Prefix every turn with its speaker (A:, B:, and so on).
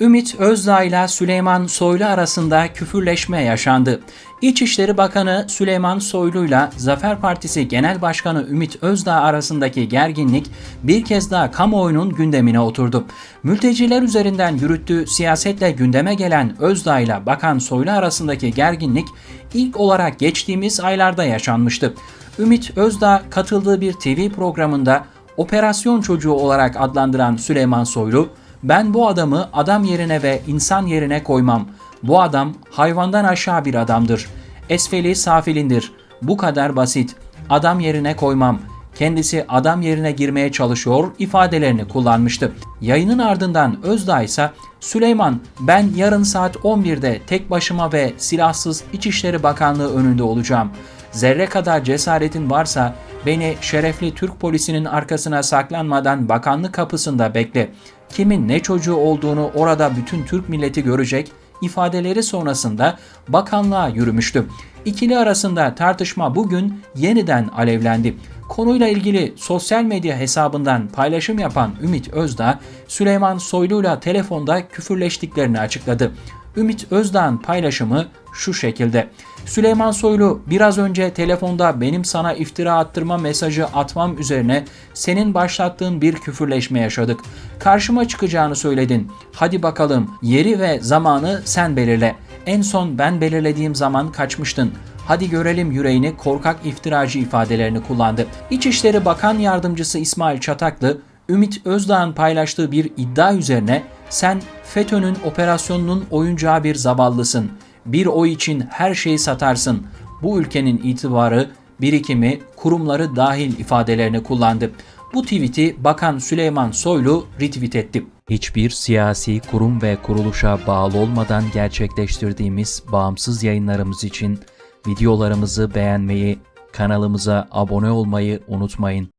A: Ümit Özdağ ile Süleyman Soylu arasında küfürleşme yaşandı. İçişleri Bakanı Süleyman Soylu ile Zafer Partisi Genel Başkanı Ümit Özdağ arasındaki gerginlik bir kez daha kamuoyunun gündemine oturdu. Mülteciler üzerinden yürüttüğü siyasetle gündeme gelen Özdağ ile Bakan Soylu arasındaki gerginlik ilk olarak geçtiğimiz aylarda yaşanmıştı. Ümit Özdağ katıldığı bir TV programında operasyon çocuğu olarak adlandıran Süleyman Soylu, ben bu adamı adam yerine ve insan yerine koymam. Bu adam hayvandan aşağı bir adamdır. Esfeli safilindir. Bu kadar basit. Adam yerine koymam. Kendisi adam yerine girmeye çalışıyor ifadelerini kullanmıştı. Yayının ardından Özdağ ise Süleyman ben yarın saat 11'de tek başıma ve silahsız İçişleri Bakanlığı önünde olacağım. Zerre kadar cesaretin varsa beni şerefli Türk polisinin arkasına saklanmadan bakanlık kapısında bekle. Kimin ne çocuğu olduğunu orada bütün Türk milleti görecek ifadeleri sonrasında bakanlığa yürümüştü. İkili arasında tartışma bugün yeniden alevlendi. Konuyla ilgili sosyal medya hesabından paylaşım yapan Ümit Özdağ, Süleyman Soylu'yla telefonda küfürleştiklerini açıkladı. Ümit Özdağ'ın paylaşımı şu şekilde. Süleyman Soylu biraz önce telefonda benim sana iftira attırma mesajı atmam üzerine senin başlattığın bir küfürleşme yaşadık. Karşıma çıkacağını söyledin. Hadi bakalım yeri ve zamanı sen belirle. En son ben belirlediğim zaman kaçmıştın. Hadi görelim yüreğini korkak iftiracı ifadelerini kullandı. İçişleri Bakan Yardımcısı İsmail Çataklı, Ümit Özdağ'ın paylaştığı bir iddia üzerine sen FETÖ'nün operasyonunun oyuncağı bir zavallısın. Bir oy için her şeyi satarsın. Bu ülkenin itibarı, birikimi, kurumları dahil ifadelerini kullandı. Bu tweet'i Bakan Süleyman Soylu retweet etti. Hiçbir siyasi kurum ve kuruluşa bağlı olmadan gerçekleştirdiğimiz bağımsız yayınlarımız için videolarımızı beğenmeyi, kanalımıza abone olmayı unutmayın.